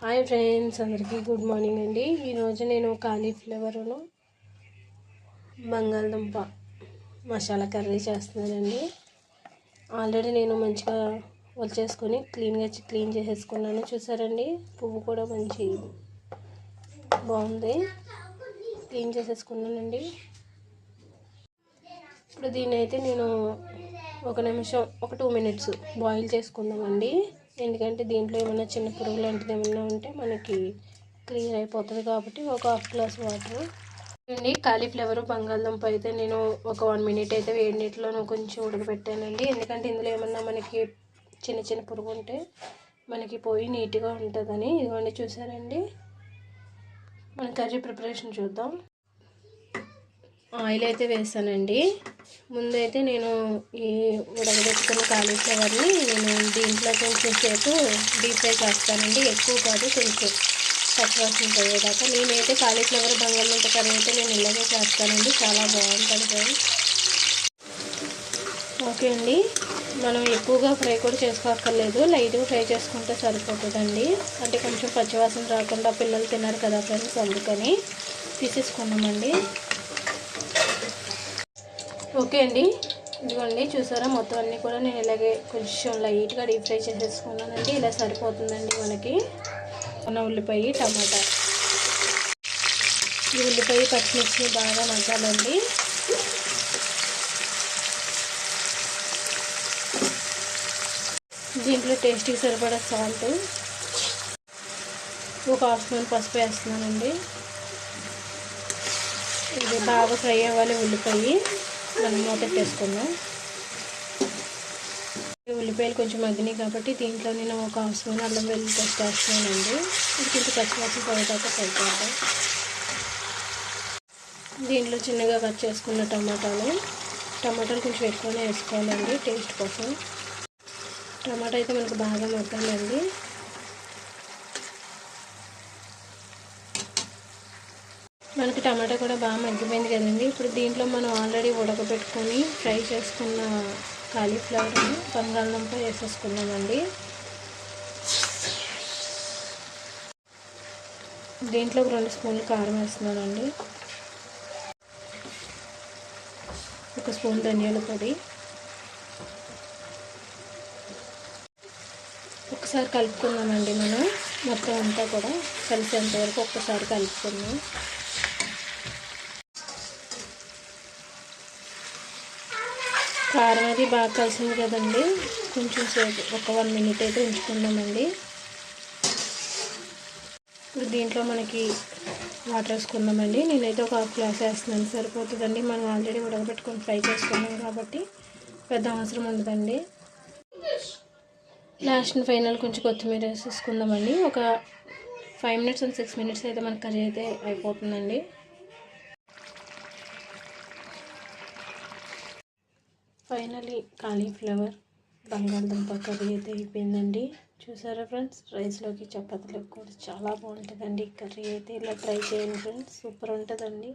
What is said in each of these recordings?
Hi friends అందరికీ good morning అండి. ఈరోజు నేను కాలీఫ్లవర్ను బంగాళదుంప మసాలా కర్రీ చేస్తున్నానండి. ఆల్రెడీ నేను మంచిగా వచ్చేసుకొని క్లీన్గా క్లీన్ చేసేసుకున్నాను. చూసారండి? పువ్వు కూడా మంచి బాగుంది. క్లీన్ చేసేసుకున్నానండి. ఇప్పుడు దీన్ని అయితే నేను ఒక నిమిషం ఒక టూ మినిట్స్ బాయిల్ చేసుకుందామండి. ఎందుకంటే దీంట్లో ఏమైనా చిన్న పురుగు లాంటిది ఏమైనా ఉంటే మనకి క్లియర్ అయిపోతుంది కాబట్టి ఒక హాఫ్ గ్లాస్ వాటర్. అండి కాలీఫ్లవర్ బంగాళదుంప అయితే నేను ఒక వన్ మినిట్ అయితే వేడి నీటిలో కొంచెం ఉడకబెట్టానండి. ఎందుకంటే ఇందులో ఏమన్నా మనకి చిన్న చిన్న పురుగు ఉంటే మనకి పోయి నీట్గా ఉంటుందని. ఇదిగోండి చూసారండి? మన కర్రీ ప్రిపరేషన్ చూద్దాం. ఆయిల్ అయితే వేసానండి. ముందైతే నేను ఈ ఉడకబెట్టుకున్న కాలీఫ్లవర్ని నేను దీంట్లో కొంచెం సేపు డీప్ ఫ్రై చేస్తానండి. ఎక్కువ కాదు కొంచెం పచ్చివాసన పోయేదాకా నేనైతే కాలీఫ్లవర్ బంగాళదుంప కర్రీ అయితే నేను ఇలాగే చేస్తానండి. చాలా బాగుంటుంది ఫ్రెండ్స్ ఓకే అండి. మనం ఎక్కువగా ఫ్రై కూడా చేసుకోక్కర్లేదు. లైట్గా ఫ్రై చేసుకుంటే సరిపోతుందండి. అంటే కొంచెం పచ్చివాసన రాకుండా పిల్లలు తిన్నారు కదా ఫ్రెండ్స్ అందుకని తీసేసుకున్నామండి. ఓకే అండి. ఇదిగోండి చూసారా? మొత్తం అన్నీ కూడా నేను ఇలాగే కొంచెం లైట్గా డీప్ ఫ్రై చేసేసుకున్నానండి. ఇలా సరిపోతుందండి మనకి. మన ఉల్లిపాయ టమాటా. ఈ ఉల్లిపాయ పచ్చిమిర్చి బాగా మగ్గాలండి దీంట్లో టేస్ట్కి సరిపడా సాల్ట్. ఒక హాఫ్ స్పూన్ పసుపు వేస్తున్నానండి. ఇది బాగా ఫ్రై అవ్వాలి ఉల్లిపాయ. మనం మూతట్టేసుకుందాం ఉల్లిపాయలు కొంచెం మగ్గినాయి కాబట్టి దీంట్లో నేను ఒక హాఫ్ స్పూన్ అల్లం వెల్లుల్లి పేస్ట్ వేస్తున్నానండి. ఇది కొంచెం పచ్చిమిర్చి పోయేదాకా సరిపోతాయి దీంట్లో చిన్నగా కట్ చేసుకున్న టమాటాలు. టమాటాలు కొంచెం ఎక్కువనే వేసుకోవాలండి టేస్ట్ కోసం. టమాటా అయితే మనకు బాగా మగ్గాలండి. మనకి టమాటా కూడా బాగా మగ్గిపోయింది కదండి. ఇప్పుడు దీంట్లో మనం ఆల్రెడీ ఉడకబెట్టుకొని ఫ్రై చేసుకున్న కాలీఫ్లవర్ని బంగాళదుంప వేసేసుకున్నామండి దీంట్లో రెండు స్పూన్లు కారం వేస్తున్నానండి. ఒక స్పూన్ ధనియాల పొడి. ఒకసారి కలుపుకుందామండి మనం. మొత్తం అంతా కూడా కలిసేంత వరకు ఒక్కసారి కలుపుకుందాం. కారం అది బాగా కలిసింది కదండి. కొంచెం సేపు ఒక వన్ మినిట్ అయితే ఉంచుకుందామండి. ఇప్పుడు దీంట్లో మనకి వాటర్ వేసుకుందామండి. నేనైతే ఒక హాఫ్ గ్లాస్ వేస్తున్నాను. సరిపోతుందండి. మనం ఆల్రెడీ ఉడకబెట్టుకొని ఫ్రై చేసుకున్నాం కాబట్టి పెద్ద అవసరం ఉండదండి. లాస్ట్ ఫైనల్ కొంచెం కొత్తిమీర వేసేసుకుందామండి. ఒక five minutes and six minutes అయితే మన కర్రీ అయితే అయిపోతుందండి. ఫైనలీ కాలీఫ్లవర్ బంగాళదుంప కర్రీ అయితే అయిపోయిందండి. చూసారా ఫ్రెండ్స్? రైస్లోకి చపాతీలోకి కూడా చాలా బాగుంటుందండి కర్రీ అయితే. ఇలా ట్రై చేయండి ఫ్రెండ్స్. సూపర్ ఉంటుందండి.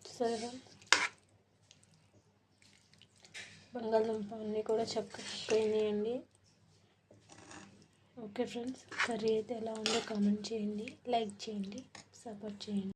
చూసారా ఫ్రెండ్స్? బంగాళదుంప అన్నీ కూడా చక్కగా ఓకే ఫ్రెండ్స్ కర్రీ అయితే ఎలా ఉందో కామెంట్ చేయండి. లైక్ చేయండి సపోర్ట్ చేయండి.